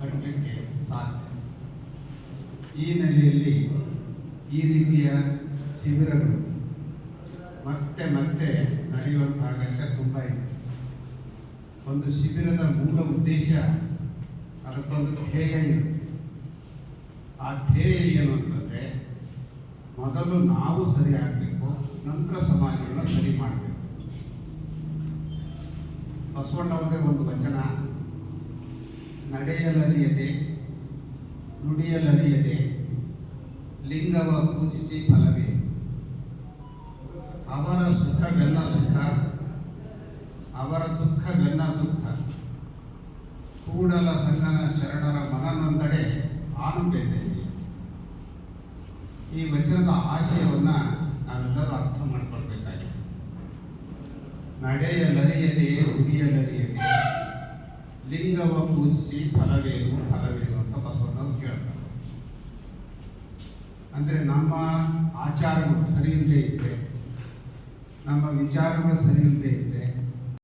ಕಟ್ಟಲಿಕ್ಕೆ ಸಾಧ್ಯ. ಈ ನೆಲೆಯಲ್ಲಿ ಈ ರೀತಿಯ ಶಿಬಿರಗಳು ಮತ್ತೆ ಮತ್ತೆ ನಡೆಯುವಂತಹ ಅಗತ್ಯ ತುಂಬ ಇದೆ. ಒಂದು ಶಿಬಿರದ ಮೂಲ ಉದ್ದೇಶ ಅದಕ್ಕೊಂದು ಧ್ಯೇಯ ಇರುತ್ತೆ. ಆ ಧ್ಯೇಯ ಏನು ಅಂತಂದರೆ, ಮೊದಲು ನಾವು ಸರಿ ಆಗಬೇಕು, ನಂತರ ಸಮಾಜವನ್ನು ಸರಿ ಮಾಡಬೇಕು. ಬಸವಣ್ಣವರದೇ ಒಂದು ವಚನ. ನಡೆಯಲರಿಯದೆ, ನುಡಿಯಲರಿಯದೆ ಲಿಂಗವ ಪೂಜಿಸಿ ಫಲವೇ. ಅವರ ಸುಖವೆಲ್ಲ ಸುಖ, ಅವರ ದುಃಖವೆಲ್ಲ ದುಃಖ. ಕೂಡಲ ಸಂಗನ ಶರಣರ ಮನನೊಂದಡೆ ಆನುಪೆದ್ದಲ್ಲಿ ಈ ವಚನದ ಆಶಯವನ್ನು ನಾವೆಲ್ಲರೂ ಅರ್ಥ ಮಾಡಿಕೊಳ್ಬೇಕಾಗಿದೆ. ನುಡಿಯಲರಿಯದೆ ಲಿಂಗವ ಪೂಜಿಸಿ ಫಲವೇನು ಫಲವೇನು ಅಂತ ಬಸವಣ್ಣವ್ರು ಕೇಳ್ತಾರೆ. ಅಂದ್ರೆ ನಮ್ಮ ಆಚಾರಗಳು ಸರಿ ಇಲ್ಲದೆ ಇದ್ರೆ, ನಮ್ಮ ವಿಚಾರಗಳು ಸರಿ ಇಲ್ಲದೆ ಇದ್ರೆ